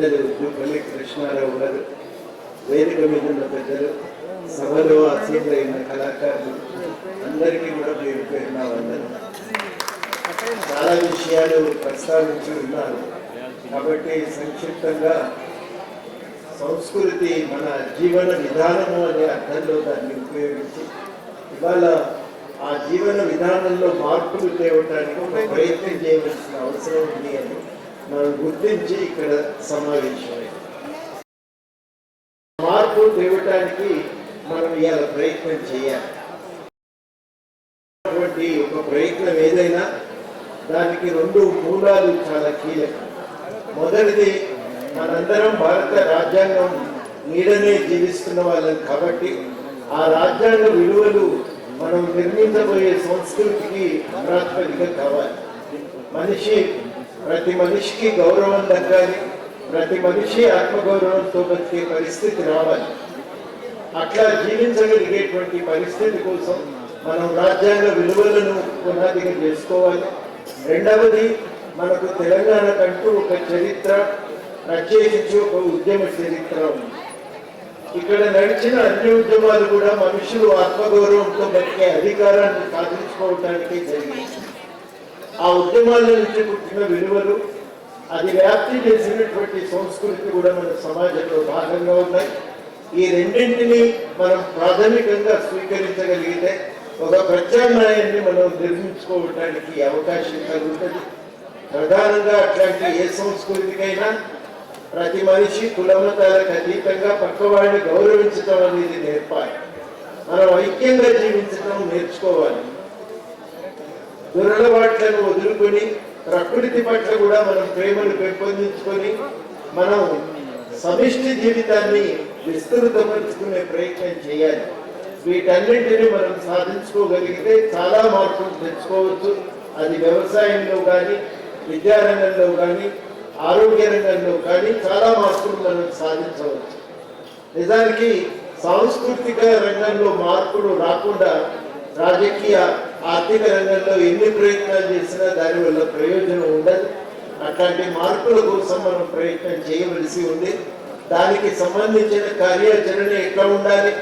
పెద్దలు జూపల్లి కృష్ణారావు గారు వేదిక మీద ఉన్న పెద్దలు సభలో అసీలైన కళాకారులు అందరికీ కూడా పేరు పేరున వందనం చాలా విషయాలు ప్రస్తావించి ఉన్నారు. కాబట్టి సంక్షిప్తంగా సంస్కృతి మన జీవన విధానము అనే అర్థంలో దాన్ని ఉపయోగించి ఇవాళ ఆ జీవన విధానంలో మార్పులు తేవడానికి ఒక ప్రయత్నం చేయవలసిన అవసరం ఉంది అని మనం గుర్తించి ఇక్కడ సమావేశమైంది మార్పు తేవటానికి మనం ఇవాళ ప్రయత్నం చేయాలి. అటువంటి ఒక ప్రయత్నం ఏదైనా దానికి రెండు మూలాలు చాలా కీలకం. మొదటిది మనందరం భారత రాజ్యాంగం నీడనే జీవిస్తున్న వాళ్ళం కాబట్టి ఆ రాజ్యాంగ విలువలు మనం నిర్మించబోయే సంస్కృతికి ప్రాతిపదిక కావాలి. మనిషి ప్రతి మనిషికి గౌరవం తగ్గాలి ప్రతి మనిషి ఆత్మగౌరవంతో బతికే పరిస్థితి రావాలి. అట్లా జీవించగలిగేటువంటి పరిస్థితి కోసం మనం రాజ్యాంగ విలువలను పునాదిగా చేసుకోవాలి రెండవది మనకు తెలంగాణకంటూ ఒక చరిత్ర ప్రత్యేకించి ఒక ఉద్యమ చరిత్ర ఉంది. ఇక్కడ నడిచిన అన్ని ఉద్యమాలు కూడా మనుషులు ఆత్మగౌరవంతో బతికే అధికారాన్ని సాధించుకోవటానికి జరిగింది ఆ ఉద్యమాల నుంచి పుట్టిన విలువలు అది వ్యాప్తి చేసినటువంటి సంస్కృతి కూడా మన సమాజంలో భాగంగా ఉన్నాయి. ఈ రెండింటిని మనం ప్రాథమికంగా స్వీకరించగలిగితే ఒక ప్రత్యామ్నాయాన్ని మనం నిర్మించుకోవటానికి అవకాశం కలుగుతుంది. ప్రధానంగా అట్లాంటి ఏ సంస్కృతికైనా ప్రతి మనిషి కులమతాలకు అతీతంగా పక్కవాడిని గౌరవించడం అనేది నేర్పాలి. మనం ఐక్యంగా జీవించడం నేర్చుకోవాలి. దురలవాట్లను వదులుకొని ప్రకృతి పట్ల కూడా మనం ప్రేమను పెంపొందించుకొని మనం సమిష్టి జీవితాన్ని విస్తృతపరుచుకునే ప్రయత్నం చేయాలి. వీటన్నింటినీ మనం సాధించుకోగలిగితే చాలా మార్పులు తెచ్చుకోవచ్చు. అది వ్యవసాయంలో కానీ విద్యారంగంలో కానీ ఆరోగ్య రంగంలో కానీ చాలా మార్పులు మనం సాధించవచ్చు. నిజానికి సాంస్కృతిక రంగంలో మార్పులు రాకుండా రాజకీయ ఆర్థిక రంగంలో ఎన్ని ప్రయత్నాలు చేసినా దానివల్ల ప్రయోజనం ఉండదు. అట్లాంటి మార్పుల కోసం మనం ప్రయత్నం చేయవలసి ఉంది. దానికి సంబంధించిన కార్యాచరణ ఎట్లా ఉండాలి?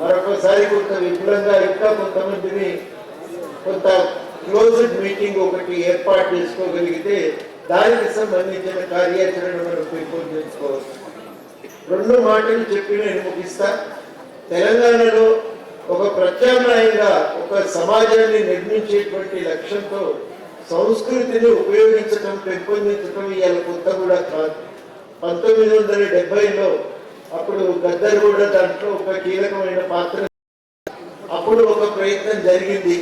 మరొకసారి కొంత విపులంగా ఇంకా కొంతమందిని కొంత క్లోజ్డ్ మీటింగ్ ఒకటి ఏర్పాటు చేసుకోగలిగితే దానికి సంబంధించిన కార్యాచరణ మనం పెంపొందించుకోవచ్చు రెండు మాటలు చెప్పి నేను ముగిస్తా. తెలంగాణలో ఒక ప్రత్యామ్నాయంగా ఒక సమాజాన్ని నిర్మించేటువంటి లక్ష్యంతో సంస్కృతిని ఉపయోగించడం పెంపొందించడం ఇవాళ కొత్త కూడా కాదు. పంతొమ్మిది వందల డెబ్బైలో అప్పుడు గద్దర్ కూడా దాంట్లో ఒక కీలకమైన పాత్ర అప్పుడు ఒక ప్రయత్నం జరిగింది.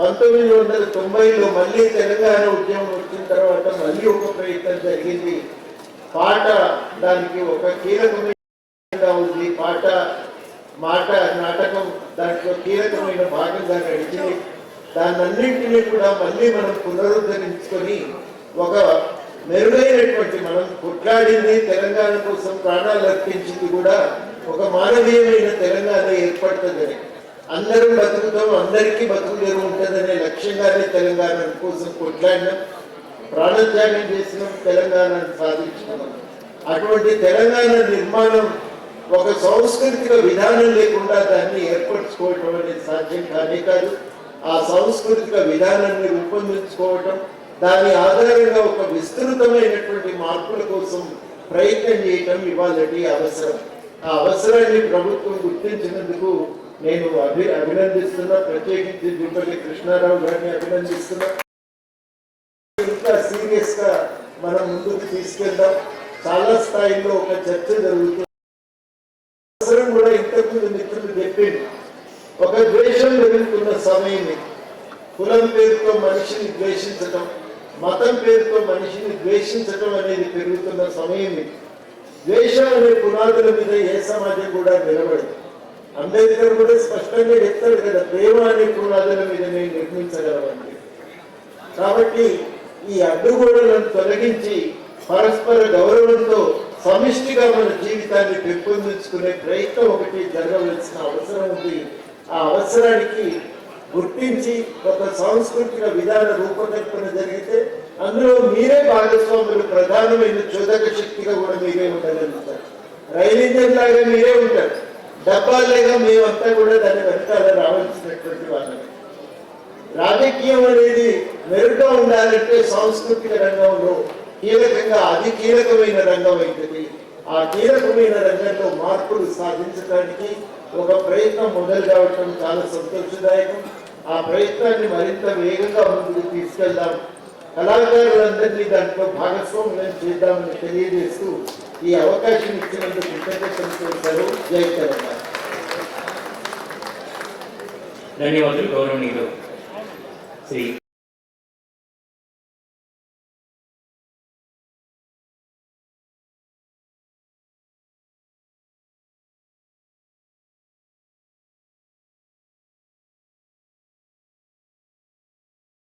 పంతొమ్మిది వందల తొంభైలో మళ్ళీ తెలంగాణ ఉద్యమం వచ్చిన తర్వాత మళ్ళీ ఒక ప్రయత్నం జరిగింది. పాట దానికి ఒక కీలకమైన ఉంది పాట మాట నాటకం దాంట్లో కీలకమైన భాగంగా నడిచింది దాన్నన్నింటినీ కూడా మళ్ళీ మనం పునరుద్ధరించుకొని ఒక మెరుగైనటువంటి మనం కొట్లాడింది తెలంగాణ కోసం ప్రాణాలు అర్పించింది కూడా ఒక మానవీయమైన తెలంగాణ ఏర్పడుతుందని అందరూ బతుకుతాం అందరికీ బతుకులే ఉంటుందనే లక్ష్యంగానే తెలంగాణ కోసం కొట్లాడినాం. ప్రాణత్యాగం చేసినాం తెలంగాణను సాధించుకున్నాం అటువంటి తెలంగాణ నిర్మాణం ఒక సాంస్కృతిక విధానం లేకుండా దాన్ని ఏర్పరచుకోవటం అనేది సాధ్యం కానీ కాదు. ఆ సాంస్కృతిక విధానాన్ని రూపొందించుకోవటం దాని ఆధారంగా ఒక విస్తృతమైనటువంటి మార్పుల కోసం ప్రయత్నం చేయటం ఇవాళటి అవసరం. ఆ అవసరాన్ని ప్రభుత్వం గుర్తించినందుకు నేను అభి అభినందిస్తున్నా. ప్రత్యేకించి దుప్పటి కృష్ణారావు గారిని అభినందిస్తున్నా. ఇంకా సీరియస్గా మనం ముందుకు తీసుకెళ్దాం. చాలా స్థాయిలో ఒక చర్చ జరుగుతుంది అవసరం కూడా ఇంతకుముందు మిత్రులు చెప్పింది ఒక ద్వేషం సమయమే. కులం పేరుతో మనిషిని ద్వేషించటం మతం పేరుతో మనిషిని ద్వేషించటం అనేది పెరుగుతున్న సమయం ఇది ద్వేషం అనే పునాదుల మీద ఏ సమాజం కూడా నిలబడదు. అంబేద్కర్ కూడా స్పష్టంగా చెప్తాడు కదా ప్రేమ అనే పునాదుల మీద నేను నిర్మించగలమండి కాబట్టి ఈ అడ్డుగోడలను తొలగించి పరస్పర గౌరవంతో సమిష్టిగా మన జీవితాన్ని పెంపొందించుకునే ప్రయత్నం ఒకటి జరగవలసిన అవసరం ఉంది. ఆ అవసరానికి గుర్తించి ఒక సాంస్కృతిక విధాన రూపకల్పన జరిగితే అందులో మీరే భాగస్వాములు ప్రధానమైన చోదక శక్తిగా కూడా మీరే ఉండగలుగుతారు రైలు ఇంజన్ లాగా మీరే ఉంటారు. డబ్బాలేగా మేమంతా కూడా దాని వెనకాల రావాల్సినటువంటి వాళ్ళని రాజకీయం అనేది మెరుగ్గా ఉండాలంటే సాంస్కృతిక రంగంలో కీలకంగా అది కీలకమైన రంగం అవుతుంది ఆ కీలకమైన రంగంలో మార్పులు సాధించడానికి ఒక ప్రయత్నం మొదలు కావటం చాలా సంతోషదాయకం. ఆ ప్రయత్నాన్ని మరింత వేగంగా ముందుకు తీసుకెళ్దాం. కళాకారులందరినీ దాంట్లో భాగస్వామ్యం చేద్దామని తెలియజేస్తూ ఈ అవకాశం ఇచ్చినందుకు కృతజ్ఞతలు చేశారు జై తెలంగాణ. ధన్యవాదాలు గౌరవనీయులు. శ్రీ